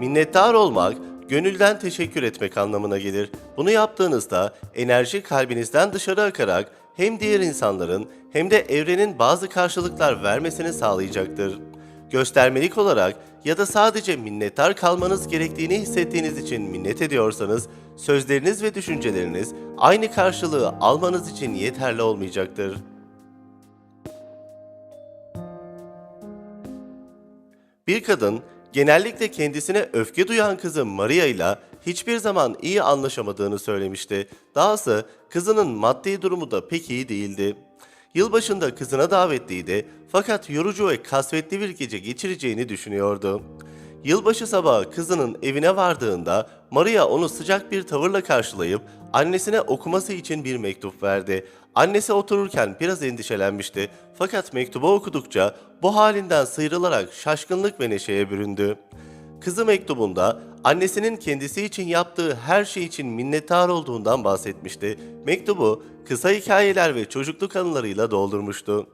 Minnettar olmak, gönülden teşekkür etmek anlamına gelir. Bunu yaptığınızda enerji kalbinizden dışarı akarak hem diğer insanların hem de evrenin bazı karşılıklar vermesini sağlayacaktır. Göstermelik olarak ya da sadece minnettar kalmanız gerektiğini hissettiğiniz için minnet ediyorsanız, sözleriniz ve düşünceleriniz aynı karşılığı almanız için yeterli olmayacaktır. Bir kadın genellikle kendisine öfke duyan kızı Maria ile hiçbir zaman iyi anlaşamadığını söylemişti. Dahası kızının maddi durumu da pek iyi değildi. Yılbaşında kızına davetliydi fakat yorucu ve kasvetli bir gece geçireceğini düşünüyordu. Yılbaşı sabahı kızının evine vardığında Maria onu sıcak bir tavırla karşılayıp annesine okuması için bir mektup verdi. Annesi otururken biraz endişelenmişti fakat mektubu okudukça bu halinden sıyrılarak şaşkınlık ve neşeye büründü. Kızı mektubunda annesinin kendisi için yaptığı her şey için minnettar olduğundan bahsetmişti. Mektubu kısa hikayeler ve çocukluk anılarıyla doldurmuştu.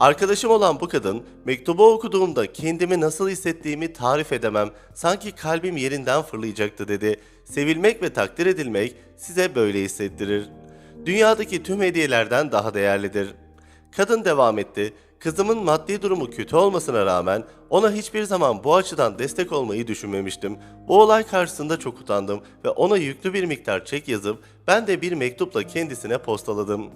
Arkadaşım olan bu kadın mektubu okuduğumda kendimi nasıl hissettiğimi tarif edemem. Sanki kalbim yerinden fırlayacaktı dedi. Sevilmek ve takdir edilmek size böyle hissettirir. Dünyadaki tüm hediyelerden daha değerlidir. Kadın devam etti. Kızımın maddi durumu kötü olmasına rağmen ona hiçbir zaman bu açıdan destek olmayı düşünmemiştim. Bu olay karşısında çok utandım ve ona yüklü bir miktar çek yazıp ben de bir mektupla kendisine postaladım.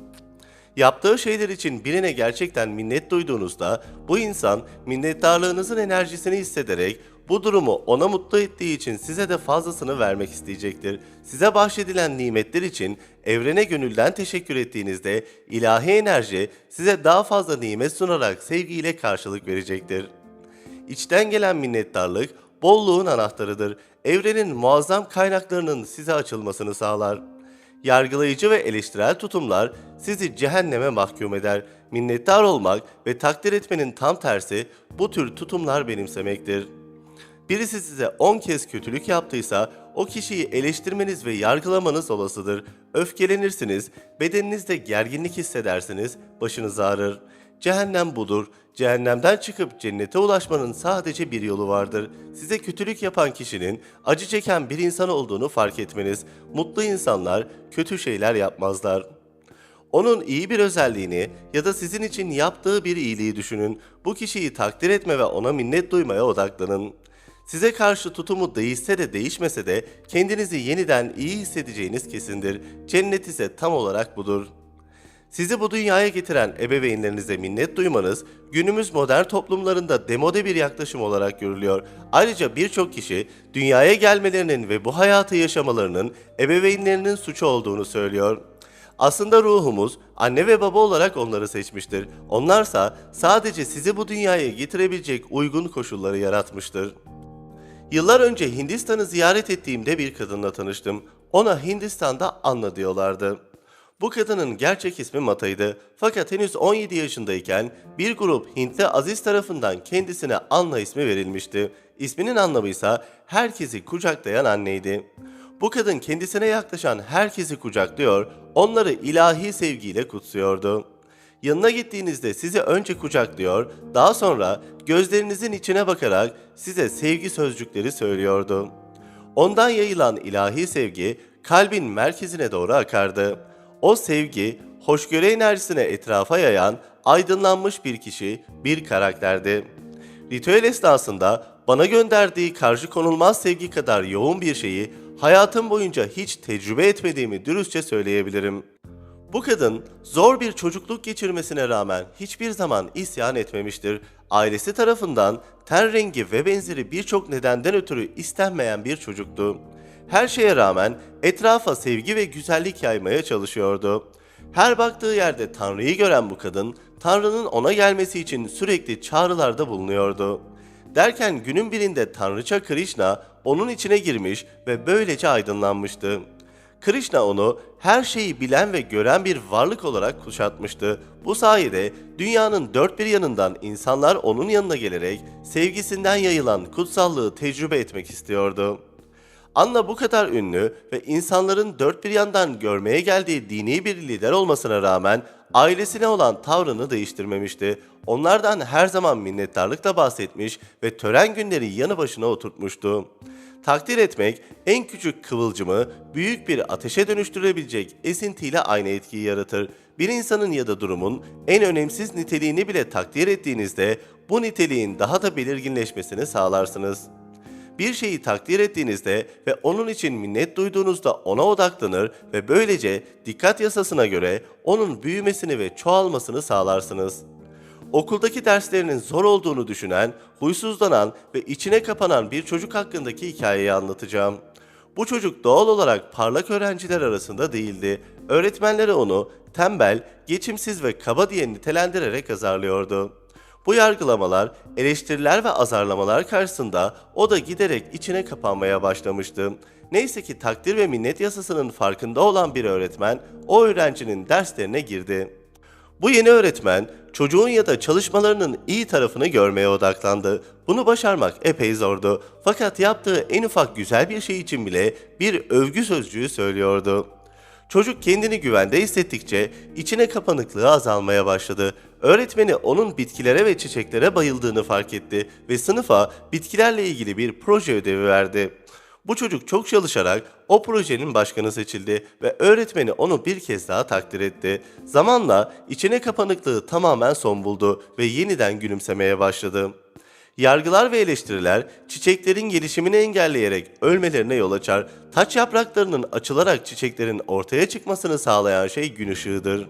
Yaptığı şeyler için birine gerçekten minnet duyduğunuzda bu insan minnettarlığınızın enerjisini hissederek bu durumu ona mutlu ettiği için size de fazlasını vermek isteyecektir. Size bahşedilen nimetler için evrene gönülden teşekkür ettiğinizde ilahi enerji size daha fazla nimet sunarak sevgiyle karşılık verecektir. İçten gelen minnettarlık bolluğun anahtarıdır. Evrenin muazzam kaynaklarının size açılmasını sağlar. Yargılayıcı ve eleştirel tutumlar sizi cehenneme mahkum eder. Minnettar olmak ve takdir etmenin tam tersi bu tür tutumlar benimsemektir. Birisi size 10 kez kötülük yaptıysa o kişiyi eleştirmeniz ve yargılamanız olasıdır. Öfkelenirsiniz, bedeninizde gerginlik hissedersiniz, başınız ağrır. Cehennem budur. Cehennemden çıkıp cennete ulaşmanın sadece bir yolu vardır. Size kötülük yapan kişinin acı çeken bir insan olduğunu fark etmeniz. Mutlu insanlar kötü şeyler yapmazlar. Onun iyi bir özelliğini ya da sizin için yaptığı bir iyiliği düşünün. Bu kişiyi takdir etme ve ona minnet duymaya odaklanın. Size karşı tutumu değişse de değişmese de kendinizi yeniden iyi hissedeceğiniz kesindir. Cennet ise tam olarak budur. Sizi bu dünyaya getiren ebeveynlerinize minnet duymanız günümüz modern toplumlarında demode bir yaklaşım olarak görülüyor. Ayrıca birçok kişi dünyaya gelmelerinin ve bu hayatı yaşamalarının ebeveynlerinin suçu olduğunu söylüyor. Aslında ruhumuz anne ve baba olarak onları seçmiştir. Onlarsa sadece sizi bu dünyaya getirebilecek uygun koşulları yaratmıştır. Yıllar önce Hindistan'ı ziyaret ettiğimde bir kadınla tanıştım. Ona Hindistan'da Anna diyorlardı. Bu kadının gerçek ismi Mata'ydı. Fakat henüz 17 yaşındayken bir grup Hintli Aziz tarafından kendisine Anna ismi verilmişti. İsminin anlamı ise herkesi kucaklayan anneydi. Bu kadın kendisine yaklaşan herkesi kucaklıyor, onları ilahi sevgiyle kutsuyordu. Yanına gittiğinizde sizi önce kucaklıyor, daha sonra gözlerinizin içine bakarak size sevgi sözcükleri söylüyordu. Ondan yayılan ilahi sevgi kalbin merkezine doğru akardı. O sevgi, hoşgörü enerjisine etrafa yayan, aydınlanmış bir kişi, bir karakterdi. Ritüel esnasında bana gönderdiği karşı konulmaz sevgi kadar yoğun bir şeyi hayatım boyunca hiç tecrübe etmediğimi dürüstçe söyleyebilirim. Bu kadın zor bir çocukluk geçirmesine rağmen hiçbir zaman isyan etmemiştir. Ailesi tarafından ten rengi ve benzeri birçok nedenden ötürü istenmeyen bir çocuktu. Her şeye rağmen etrafa sevgi ve güzellik yaymaya çalışıyordu. Her baktığı yerde Tanrı'yı gören bu kadın, Tanrı'nın ona gelmesi için sürekli çağrılarda bulunuyordu. Derken günün birinde Tanrıça Krishna onun içine girmiş ve böylece aydınlanmıştı. Krishna onu her şeyi bilen ve gören bir varlık olarak kuşatmıştı. Bu sayede dünyanın dört bir yanından insanlar onun yanına gelerek sevgisinden yayılan kutsallığı tecrübe etmek istiyordu. Anna bu kadar ünlü ve insanların dört bir yandan görmeye geldiği dini bir lider olmasına rağmen ailesine olan tavrını değiştirmemişti. Onlardan her zaman minnettarlıkla bahsetmiş ve tören günleri yanı başına oturtmuştu. Takdir etmek en küçük kıvılcımı büyük bir ateşe dönüştürebilecek esintiyle aynı etkiyi yaratır. Bir insanın ya da durumun en önemsiz niteliğini bile takdir ettiğinizde bu niteliğin daha da belirginleşmesini sağlarsınız. Bir şeyi takdir ettiğinizde ve onun için minnet duyduğunuzda ona odaklanır ve böylece dikkat yasasına göre onun büyümesini ve çoğalmasını sağlarsınız. Okuldaki derslerinin zor olduğunu düşünen, huysuzlanan ve içine kapanan bir çocuk hakkındaki hikayeyi anlatacağım. Bu çocuk doğal olarak parlak öğrenciler arasında değildi. Öğretmenleri onu tembel, geçimsiz ve kaba diye nitelendirerek azarlıyordu. Bu yargılamalar, eleştiriler ve azarlamalar karşısında o da giderek içine kapanmaya başlamıştı. Neyse ki takdir ve minnet yasasının farkında olan bir öğretmen o öğrencinin derslerine girdi. Bu yeni öğretmen çocuğun ya da çalışmalarının iyi tarafını görmeye odaklandı. Bunu başarmak epey zordu. Fakat yaptığı en ufak güzel bir şey için bile bir övgü sözcüğü söylüyordu. Çocuk kendini güvende hissettikçe içine kapanıklığı azalmaya başladı. Öğretmeni onun bitkilere ve çiçeklere bayıldığını fark etti ve sınıfa bitkilerle ilgili bir proje ödevi verdi. Bu çocuk çok çalışarak o projenin başkanı seçildi ve öğretmeni onu bir kez daha takdir etti. Zamanla içine kapanıklığı tamamen son buldu ve yeniden gülümsemeye başladı. Yargılar ve eleştiriler çiçeklerin gelişimini engelleyerek ölmelerine yol açar. Taç yapraklarının açılarak çiçeklerin ortaya çıkmasını sağlayan şey gün ışığıdır.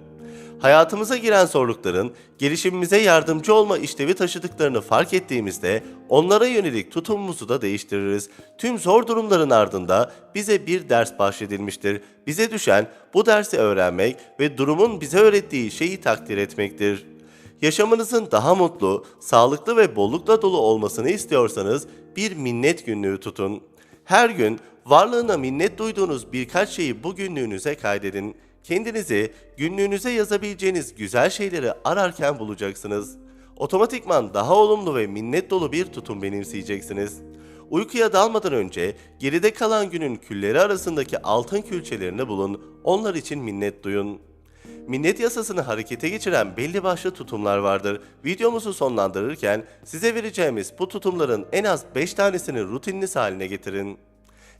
Hayatımıza giren zorlukların gelişimimize yardımcı olma işlevi taşıdıklarını fark ettiğimizde onlara yönelik tutumumuzu da değiştiririz. Tüm zor durumların ardında bize bir ders bahşedilmiştir. Bize düşen bu dersi öğrenmek ve durumun bize öğrettiği şeyi takdir etmektir. Yaşamınızın daha mutlu, sağlıklı ve bollukla dolu olmasını istiyorsanız bir minnet günlüğü tutun. Her gün varlığına minnet duyduğunuz birkaç şeyi bu günlüğünüze kaydedin. Kendinizi günlüğünüze yazabileceğiniz güzel şeyleri ararken bulacaksınız. Otomatikman daha olumlu ve minnet dolu bir tutum benimseyeceksiniz. Uykuya dalmadan önce geride kalan günün külleri arasındaki altın külçelerini bulun, onlar için minnet duyun. Minnet yasasını harekete geçiren belli başlı tutumlar vardır. Videomuzu sonlandırırken size vereceğimiz bu tutumların en az 5 tanesini rutininiz haline getirin.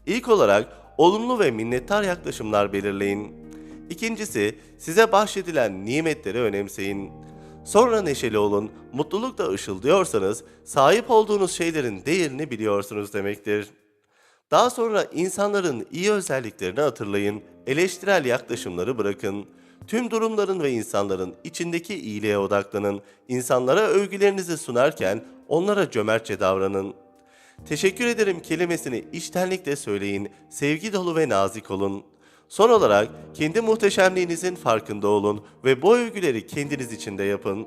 İlk olarak olumlu ve minnettar yaklaşımlar belirleyin. İkincisi, size bahşedilen nimetleri önemseyin. Sonra neşeli olun, mutlulukla ışıldıyorsanız sahip olduğunuz şeylerin değerini biliyorsunuz demektir. Daha sonra insanların iyi özelliklerini hatırlayın, eleştirel yaklaşımları bırakın. Tüm durumların ve insanların içindeki iyiliğe odaklanın. İnsanlara övgülerinizi sunarken onlara cömertçe davranın. Teşekkür ederim kelimesini içtenlikle söyleyin, sevgi dolu ve nazik olun. Son olarak kendi muhteşemliğinizin farkında olun ve bu övgüleri kendiniz için de yapın.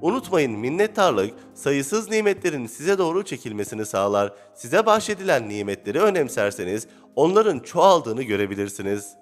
Unutmayın minnettarlık sayısız nimetlerin size doğru çekilmesini sağlar. Size bahşedilen nimetleri önemserseniz onların çoğaldığını görebilirsiniz.